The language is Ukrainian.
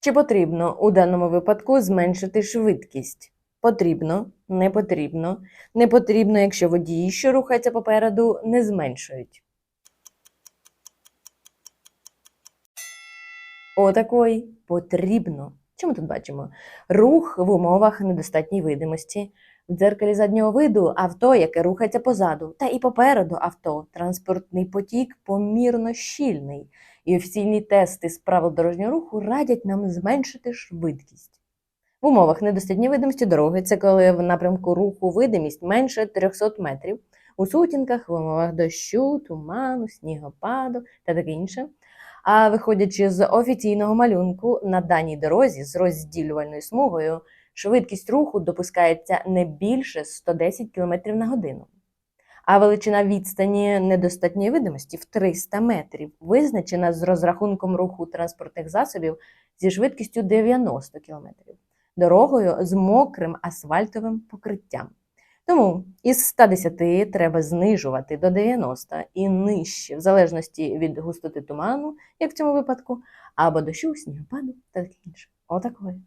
Чи потрібно у даному випадку зменшити швидкість? Потрібно, не потрібно, не потрібно, якщо водії, що рухаються попереду, не зменшують. Отакої потрібно. Що ми тут бачимо? Рух в умовах недостатньої видимості. В дзеркалі заднього виду авто, яке рухається позаду, та і попереду авто. Транспортний потік помірно щільний. І офіційні тести з правил дорожнього руху радять нам зменшити швидкість. В умовах недостатньої видимості дороги це коли в напрямку руху видимість менше 300 метрів, у сутінках, в умовах дощу, туману, снігопаду та таке інше. А виходячи з офіційного малюнку, на даній дорозі з розділювальною смугою швидкість руху допускається не більше 110 км на годину. А величина відстані недостатньої видимості в 300 метрів визначена з розрахунком руху транспортних засобів зі швидкістю 90 км, дорогою з мокрим асфальтовим покриттям. Тому із 110 треба знижувати до 90 і нижче, в залежності від густоти туману, як в цьому випадку, або дощу, снігопаду та таке інше. Отакої.